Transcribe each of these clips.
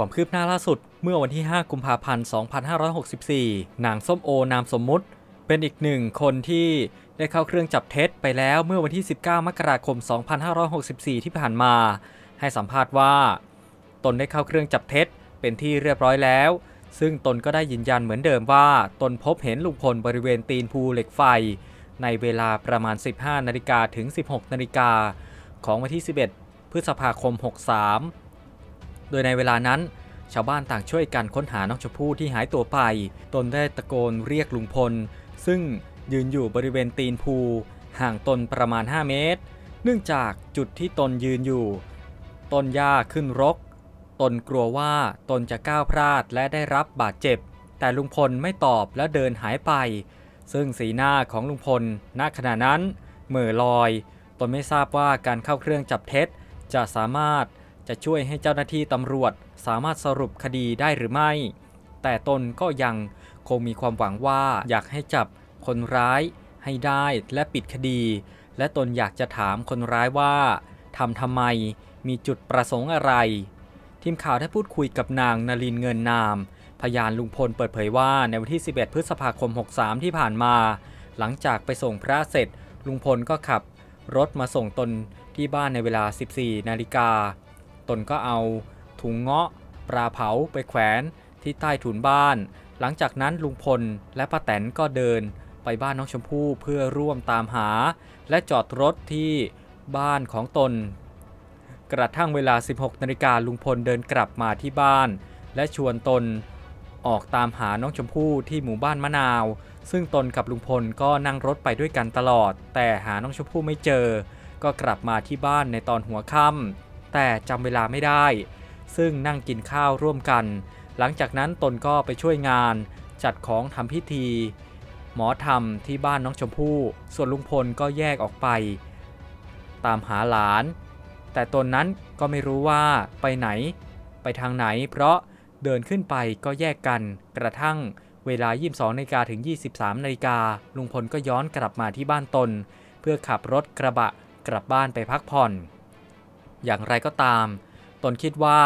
ความคืบหน้าล่าสุด เมื่อวันที่ 5 กุมภาพันธ์ 2564 นางส้มโอนามสมมุติ เป็นอีกหนึ่งคนที่ได้เข้าเครื่องจับเท็จไปแล้วเมื่อวันที่ 19 มกราคม 2564 ที่ผ่านมา ให้สัมภาษณ์ว่า ตนได้เข้าเครื่องจับเท็จเป็นที่เรียบร้อยแล้ว ซึ่งตนก็ได้ยืนยันเหมือนเดิมว่า ตนพบเห็นลุงพลบริเวณตีนภูเหล็กไฟ ในเวลาประมาณ 15 นาฬิกาถึง 16 นาฬิกาของวันที่ 11 พฤษภาคม 63 โดยในเวลานั้น ชาวบ้านต่างช่วยกันค้นหาน้องชมพู่ที่หายตัวไป ตนได้ตะโกนเรียกลุงพล ซึ่งยืนอยู่บริเวณตีนภูห่างตนประมาณ 5 เมตร เนื่องจากจุดที่ตนยืนอยู่ ต้นหญ้าขึ้นรก ตนกลัวว่าตนจะก้าวพลาดและได้รับบาดเจ็บ แต่ลุงพลไม่ตอบและเดินหายไป ซึ่งสีหน้าของลุงพลณขณะนั้นเหม่อลอย ตนไม่ทราบว่าการเข้าเครื่องจับเท็จจะสามารถ จะช่วยให้เจ้าหน้าที่ตำรวจสามารถสรุปคดีได้หรือไม่ แต่ตนก็ยังคงมีความหวังว่าอยากให้จับคนร้ายให้ได้และปิดคดี และตนอยากจะถามคนร้ายว่าทำทำไมมีจุดประสงค์อะไร ทีมข่าวได้พูดคุยกับนางนลินเงินนาม พยานลุงพลเปิดเผยว่าในวันที่ 11 พฤษภาคม 63 ที่ผ่านมา หลังจากไปส่งพระเสร็จ ลุงพลก็ขับรถมาส่งตนที่บ้านในเวลา 14 นาฬิกา ตนก็เอาถุงเงาะปลาเผาไปแขวนที่ใต้ถุนบ้าน หลังจากนั้นลุงพลและป้าแตนก็เดินไปบ้านน้องชมพู่เพื่อร่วมตามหา และจอดรถที่บ้านของตน กระทั่งเวลา 16นาฬิกาลุงพลเดินกลับมาที่บ้าน และชวนตนออกตามหาน้องชมพู่ที่หมู่บ้านมะนาว ซึ่งตนกับลุงพลก็นั่งรถไปด้วยกันตลอด แต่หาน้องชมพู่ไม่เจอ ก็กลับมาที่บ้านในตอนหัวค่ำ แต่จำเวลาไม่ได้ ซึ่งนั่งกินข้าวร่วมกัน หลังจากนั้นตนก็ไปช่วยงาน จัดของทำพิธี หมอทำที่บ้านน้องชมพู่ ส่วนลุงพลก็แยกออกไป ตามหาหลาน แต่ตนนั้นก็ไม่รู้ว่าไปไหน ไปทางไหน เพราะเดินขึ้นไปก็แยกกันกระทั่งเวลา 22นาฬิกาถึง 23นาฬิกาลุงพลก็ย้อนกลับมาที่บ้านตน เพื่อขับรถกระบะกลับบ้านไปพักผ่อน อย่างไรก็ตาม ตนคิดว่า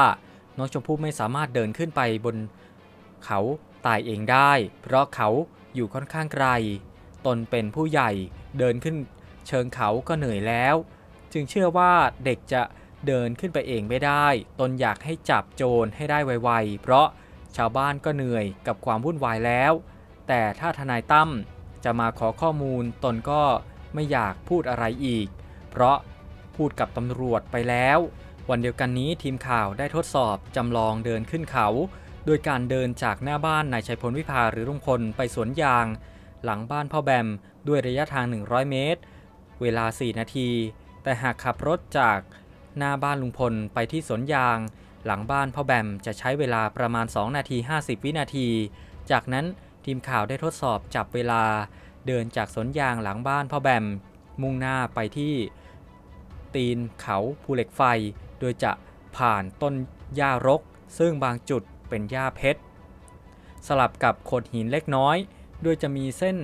น้องชมพู่ไม่สามารถเดินขึ้นไปบนเขาตายเองได้ เพราะเขาอยู่ค่อนข้างไกล ตนเป็นผู้ใหญ่เดินขึ้นเชิงเขาก็เหนื่อยแล้ว จึงเชื่อว่าเด็กจะเดินขึ้นไปเองไม่ได้ ตนอยากให้จับโจรให้ได้ไวๆ เพราะชาวบ้านก็เหนื่อยกับความวุ่นวายแล้ว แต่ถ้าทนายตั้มจะมาขอข้อมูลตนก็ไม่อยากพูดอะไรอีก เพราะ พูดกับตำรวจไปแล้ว วันเดียวกันนี้ทีมข่าวได้ทดสอบจำลองเดินขึ้นเขา โดยการเดินจากหน้าบ้านนายชัยพลวิภาหรือลุงพลไปสวนยาง หลังบ้านพ่อแบมด้วยระยะทาง 100 เมตร เวลา 4 นาที แต่หากขับรถจากหน้าบ้านลุงพลไปที่สวนยาง หลังบ้านพ่อแบมจะใช้เวลาประมาณ 2 นาที 50 วินาที จากนั้นทีมข่าวได้ทดสอบจับเวลา เดินจากสวนยางหลังบ้านพ่อแบมมุ่งหน้าไปที่ ตีนเขาภูเหล็กไฟ โดยจะผ่านต้นหญ้ารก ซึ่งบางจุดเป็นหญ้าเพชร สลับกับโขดหินเล็กน้อย โดยจะมีเส้น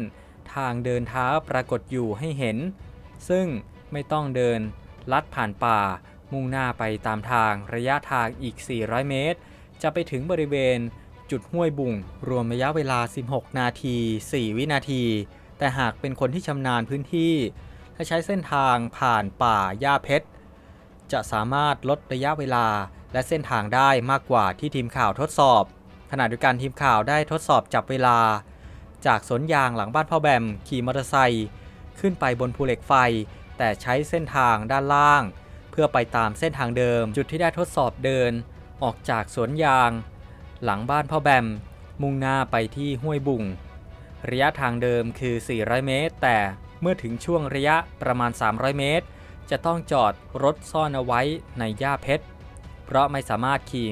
ทางเดินเท้าปรากฏอยู่ให้เห็น ซึ่งไม่ต้องเดินลัดผ่านป่า มุ่งหน้าไปตามทางระยะทางอีก 400 เมตร จะไปถึงบริเวณจุดห้วยบุ่ง รวมระยะเวลา 16 นาที 4 วินาที แต่หากเป็นคนที่ชำนาญพื้นที่ ถ้าใช้เส้นทางผ่านป่าหญ้าเพชร จะสามารถลดระยะเวลาและเส้นทางได้มากกว่าที่ทีมข่าวทดสอบ ขณะเดียวกันทีมข่าวได้ทดสอบจับเวลา จากสวนยางหลังบ้านพ่อแบมขี่มอเตอร์ไซค์ขึ้นไปบนภูเหล็กไฟ แต่ใช้เส้นทางด้านล่าง เพื่อไปตามเส้นทางเดิม จุดที่ได้ทดสอบเดิน ออกจากสวนยาง หลังบ้านพ่อแบม มุ่งหน้าไปที่ห้วยบุ่ง ระยะทางเดิมคือ 400 เมตร แต่ เมื่อถึงช่วงระยะประมาณ 300 เมตร จะต้องจอดรถซ่อนเอาไว้ในหญ้าเพชร เพราะไม่สามารถขี่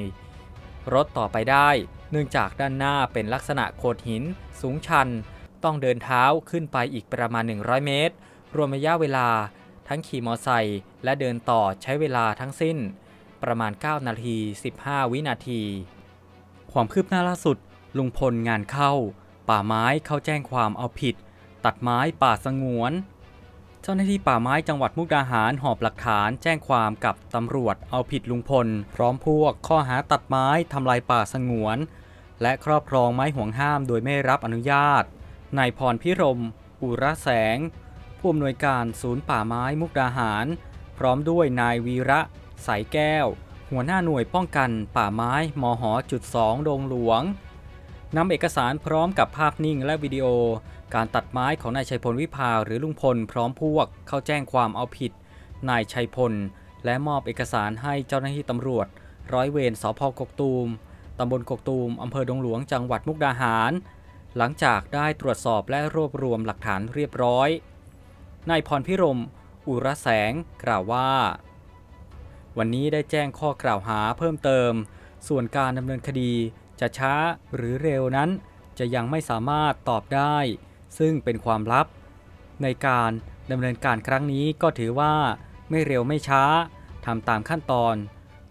รถต่อไปได้ เนื่องจากด้านหน้าเป็นลักษณะโขดหิน สูงชัน ต้องเดินเท้าขึ้นไปอีกประมาณ 100 เมตร รวมระยะเวลา ทั้งขี่มอไซค์และเดินต่อใช้เวลาทั้งสิ้น ประมาณ 9 นาที 15 วินาที ความคืบหน้าล่าสุดลุงพลงานเข้า ป่าไม้เข้าแจ้งความเอาผิด ตัดไม้ป่าสงวน เจ้าหน้าที่ป่าไม้จังหวัดมุกดาหารหอบหลักฐานแจ้งความกับตำรวจเอาผิดลุงพล พร้อมพวกข้อหาตัดไม้ทำลายป่าสงวน และครอบครองไม้ห่วงห้ามโดยไม่รับอนุญาตนายพรพิรม อุระแสง ผู้อำนวยการศูนย์ป่าไม้มุกดาหาร พร้อมด้วยนายวีระ สายแก้ว หัวหน้าหน่วยป้องกันป่าไม้มหจุดสองดงหลวงนำเอกสารพร้อมกับภาพนิ่งและวิดีโอ การตัดไม้ของนายชัยพลวิภาหรือลุงพลพร้อมพวกเข้าแจ้งความเอาผิด นายชัยพล และมอบเอกสารให้เจ้าหน้าที่ตำรวจ ร้อยเวรสพกกตูมตำบลกกตูมอำเภอดงหลวงจังหวัดมุกดาหาร หลังจากได้ตรวจสอบและรวบรวมหลักฐานเรียบร้อยนายพรพิรม อุระแสงกล่าวว่า วันนี้ได้แจ้งข้อกล่าวหาเพิ่มเติม ส่วนการดำเนินคดีจะช้าหรือเร็วนั้น จะยังไม่สามารถตอบได้ ซึ่งเป็นความลับ ในการดำเนินการครั้งนี้ก็ถือว่าไม่เร็วไม่ช้าทำตามขั้นตอน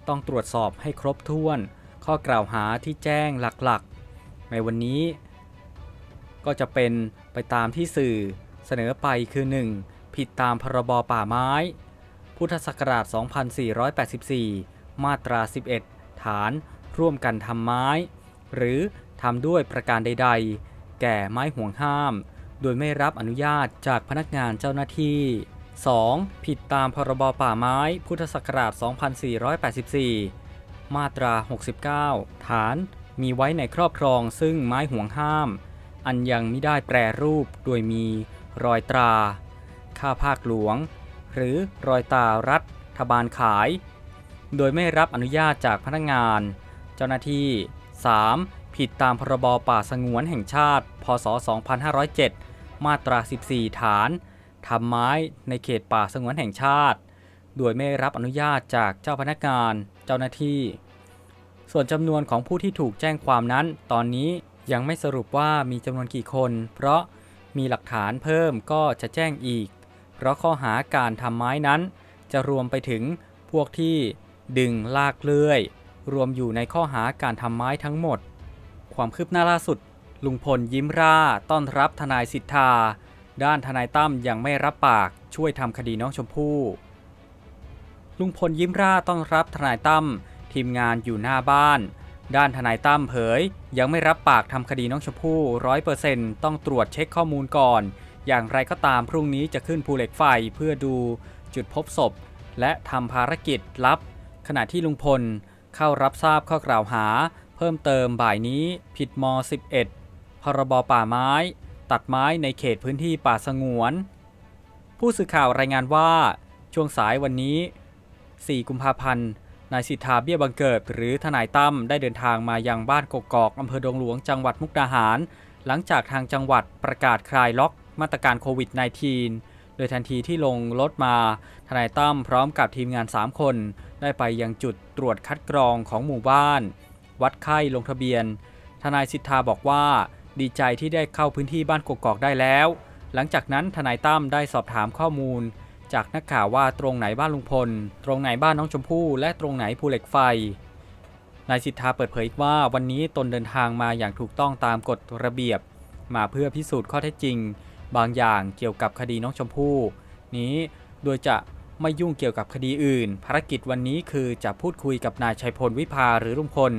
ต้องตรวจสอบให้ครบถ้วน ข้อกล่าวหาที่แจ้งหลักๆ ในวันนี้ ก็จะเป็นไปตามที่สื่อเสนอไปคือ 1. ผิดตามพรบป่าไม้ พุทธศักราช 2484 มาตรา 11 ฐานร่วมกันทำไม้ หรือทำด้วยประการใด ๆ แก่ไม้ห่วงห้าม โดยไม่รับอนุญาตจากพนักงานเจ้าหน้าที่ 2. ผิดตามพรบป่าไม้ พุทธศักราช 2484 มาตรา 69 ฐาน มีไว้ในครอบครองซึ่งไม้ห่วงห้าม อันยังไม่ได้แปรรูปโดยมีรอยตรา ค่าภาคหลวง หรือรอยตารัฐบาลขาย โดยไม่รับอนุญาตจากพนักงาน เจ้าหน้าที่ 3. ผิดตามพรบป่าสงวนแห่งชาติ พศ 2507 มาตรา 14 ฐานทำไม้ในเขตป่าสงวนแห่งชาติ โดยไม่รับอนุญาตจากเจ้าพนักงานเจ้าหน้าที่ ส่วนจำนวนของผู้ที่ถูกแจ้งความนั้น ตอนนี้ยังไม่สรุปว่ามีจำนวนกี่คน เพราะมีหลักฐานเพิ่มก็จะแจ้งอีก เพราะข้อหาการทำไม้นั้น จะรวมไปถึงพวกที่ดึงลากเลื่อย รวมอยู่ในข้อหาการทำไม้ทั้งหมด ความคืบหน้าล่าสุด ลุงพลยิ้มร่า ต้อนรับทนายสิทธา ด้านทนายตั้มยังไม่รับปากช่วยทำคดีน้องชมพู่ ลุงพลยิ้มร่าต้อนรับทนายตั้มทีมงานอยู่หน้าบ้าน ด้านทนายตั้มเผย ยังไม่รับปากทำคดีน้องชมพู่ร้อยเปอร์เซ็นต์ต้องตรวจเช็คข้อมูลก่อน อย่างไรก็ตามพรุ่งนี้จะขึ้นภูเหล็กไฟเพื่อดูจุดพบศพ และทำภารกิจลับ ขณะที่ลุงพลเข้ารับทราบข้อกล่าวหา เพิ่มเติมบ่ายนี้ผิดม 11 พรบป่าไม้ ตัดไม้ในเขตพื้นที่ป่าสงวน ผู้สื่อข่าวรายงานว่า ช่วงสายวันนี้ 4 กุมภาพันธ์ นายสิทธาเบี้ยบังเกิด หรือทนายตั้มได้เดินทางมายังบ้านกกอกอำเภอดงหลวงจังหวัดมุกดาหาร หลังจากทางจังหวัดประกาศคลายล็อกมาตรการโควิด -19 โดยทันทีที่ลงรถมา ทนายตั้มพร้อมกับทีมงาน 3 คน ได้ไปยังจุดตรวจคัดกรองของหมู่บ้าน วัดไข้ลงทะเบียน ทนายสิทธาบอกว่า ดีใจที่ได้เข้าพื้นที่บ้านกกอกได้แล้ว หลังจากนั้นทนายตั้มได้สอบถามข้อมูล จากนักข่าวว่าตรงไหนบ้านลุงพล ตรงไหนบ้านน้องชมพู่และตรงไหนภูเหล็กไฟนายสิทธาเปิดเผยว่าวันนี้ตนเดินทางมาอย่างถูกต้องตามกฎระเบียบ มาเพื่อพิสูจน์ข้อเท็จจริง บางอย่างเกี่ยวกับคดีน้องชมพู่ นี้โดยจะ ไม่ยุ่งเกี่ยวกับคดีอื่น ภารกิจวันนี้คือจะพูดคุยกับนายชัยพลวิภาหรือลุงพล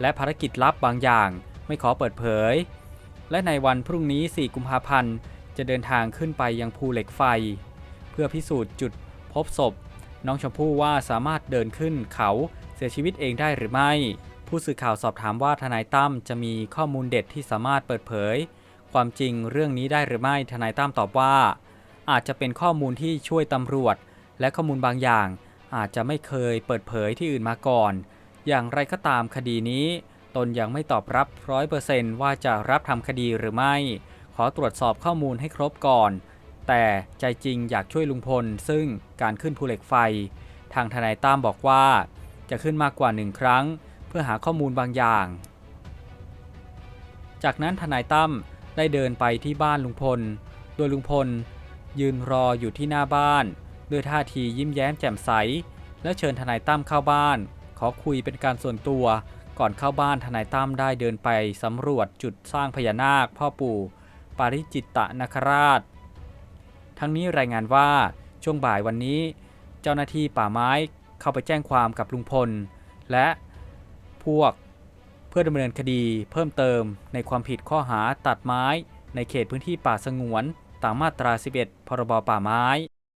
และภารกิจลับบางอย่าง ไม่ขอเปิดเผย และในวันพรุ่งนี้ 4 กุมภาพันธ์ จะเดินทางขึ้นไปยังภูเหล็กไฟ เพื่อพิสูจน์จุดพบศพ น้องชมพู่ว่าสามารถเดินขึ้นเขาเสียชีวิตเองได้หรือไม่ ผู้สื่อข่าวสอบถามว่าทนายตั้มจะมีข้อมูลเด็ดที่สามารถเปิดเผย ความจริงเรื่องนี้ได้หรือไม่ทนายตั้มตอบว่า อาจจะเป็นข้อมูลที่ช่วยตำรวจ และข้อมูลบางอย่างอาจจะไม่เคยเปิดเผยที่อื่นมาก่อน อย่างไรก็ตามคดีนี้ ตนยังไม่ตอบรับร้อยเปอร์เซนต์ว่าจะรับทำคดีหรือไม่ ขอตรวจสอบข้อมูลให้ครบก่อน แต่ใจจริงอยากช่วยลุงพล ซึ่งการขึ้นภูเหล็กไฟ ทางทนายตั้มบอกว่า จะขึ้นมากกว่าหนึ่งครั้ง เพื่อหาข้อมูลบางอย่าง จากนั้นทนายตั้มได้เดินไปที่บ้านลุงพล โดยลุงพล ยืนรออยู่ที่หน้าบ้าน ด้วยท่าทียิ้มแย้มแจ่มใส และเชิญทนายตั้มเข้าบ้าน ขอคุยเป็นการส่วนตัว ก่อนเข้าบ้านทนายตั้มได้เดินไปสำรวจจุดสร้างพญานาคพ่อปู่ปาริจิตตนคราช ทั้งนี้รายงานว่าช่วงบ่ายวันนี้ เจ้าหน้าที่ป่าไม้เข้าไปแจ้งความกับลุงพล และพวกเพื่อดำเนินคดีเพิ่มเติมในความผิดข้อหาตัดไม้ ในเขตพื้นที่ป่าสงวนตามมาตรา 11 พรบป่าไม้